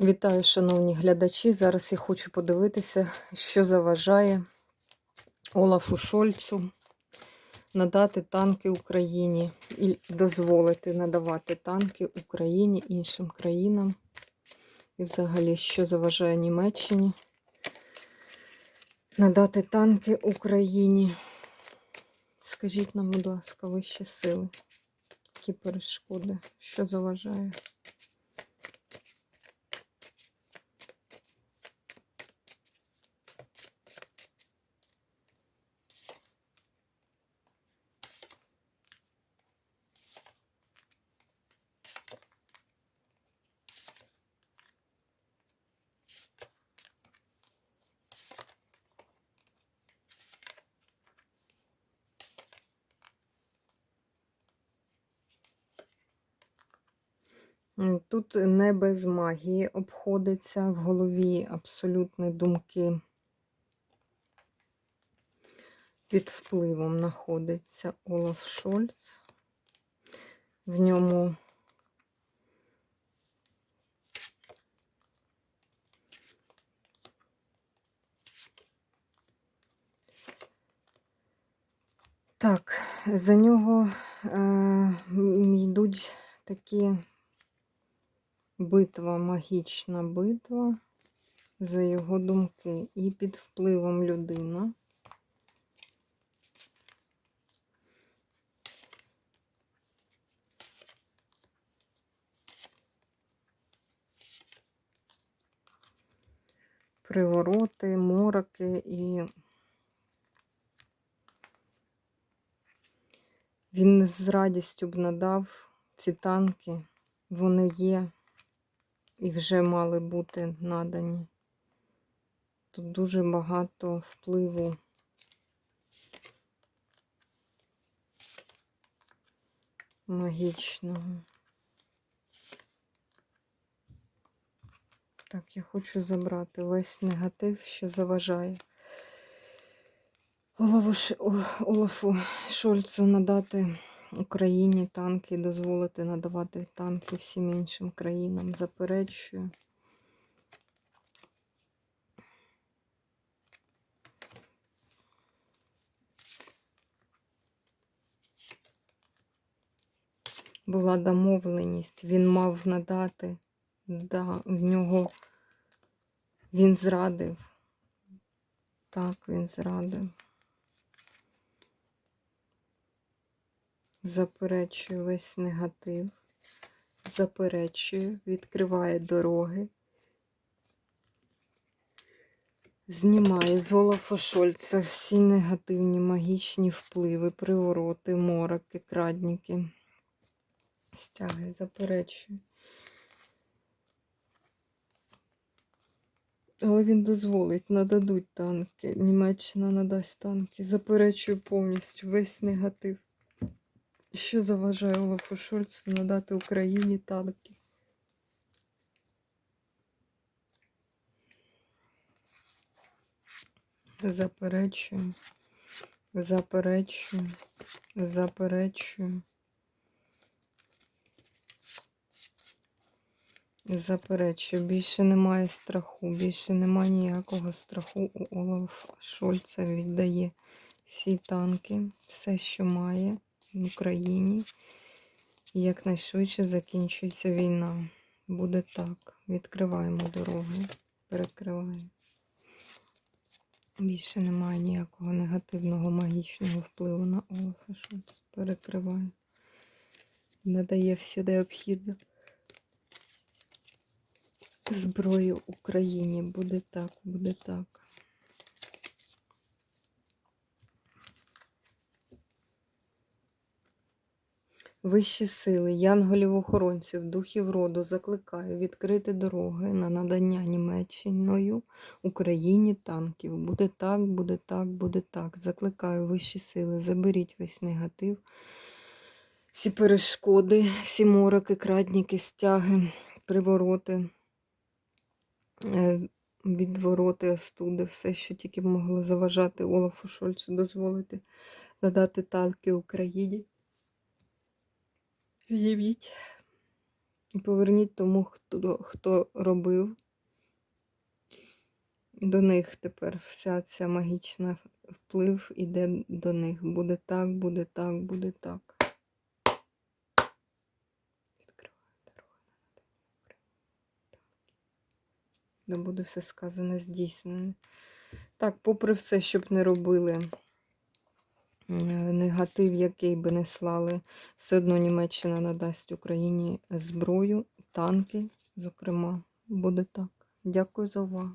Вітаю, шановні глядачі. Зараз я хочу подивитися, що заважає Олафу Шольцу надати танки Україні і дозволити надавати танки Україні іншим країнам. І взагалі, що заважає Німеччині надати танки Україні. Скажіть нам, будь ласка, вищі сили, які перешкоди, що заважає? Тут не без магії обходиться в голові абсолютні думки. Під впливом знаходиться Олаф Шольц. В ньому так, за нього е, йдуть такі битва, магічна битва за його думки. І під впливом людина. Привороти, мороки і він з радістю б надав ці танки. Вони є і вже мали бути надані. Тут дуже багато впливу. Магічного. Так, я хочу забрати весь негатив, що заважає Олафу, Шольцу надати Україні танки, дозволити надавати танки всім іншим країнам. Заперечую. Була домовленість, він мав надати, да, в нього він зрадив. Так, він зрадив. Заперечую весь негатив. Заперечую, відкриває дороги. Знімає з Олафа Шольца всі негативні магічні впливи, привороти, мороки, крадніки. Стяги, заперечую. Але він дозволить, нададуть танки. Німеччина надасть танки. Заперечую повністю весь негатив. Що заважає Олафу Шольцу надати Україні танки? Заперечую, заперечую, заперечую. Заперечую, більше немає страху, більше немає ніякого страху у Олафа Шольца. Віддає всі танки, все, що має в Україні. І якнайшвидше закінчується війна. Буде так. Відкриваємо дороги, перекриваємо. Більше немає ніякого негативного магічного впливу на Олафа Шольца. Перекриваємо. Надає все необхідне. Зброю Україні. Буде так, буде так. Вищі сили, янголів-охоронців, духів роду закликаю відкрити дороги на надання Німеччиною Україні танків. Буде так, буде так, буде так. Закликаю вищі сили, заберіть весь негатив, всі перешкоди, всі мороки, крадніки, стяги, привороти, е, відвороти, остуди, все, що тільки могло заважати Олафу Шольцу, дозволити надати танки Україні. З'явіть І поверніть тому, хто, хто робив. До них тепер вся ця магічна вплив іде до них. Буде так, буде так, буде так. Так. Буде все сказане, здійснене. Так, попри все, щоб не робили, негатив, який би не слали, все одно Німеччина надасть Україні зброю, танки, зокрема. Буде так. Дякую за увагу.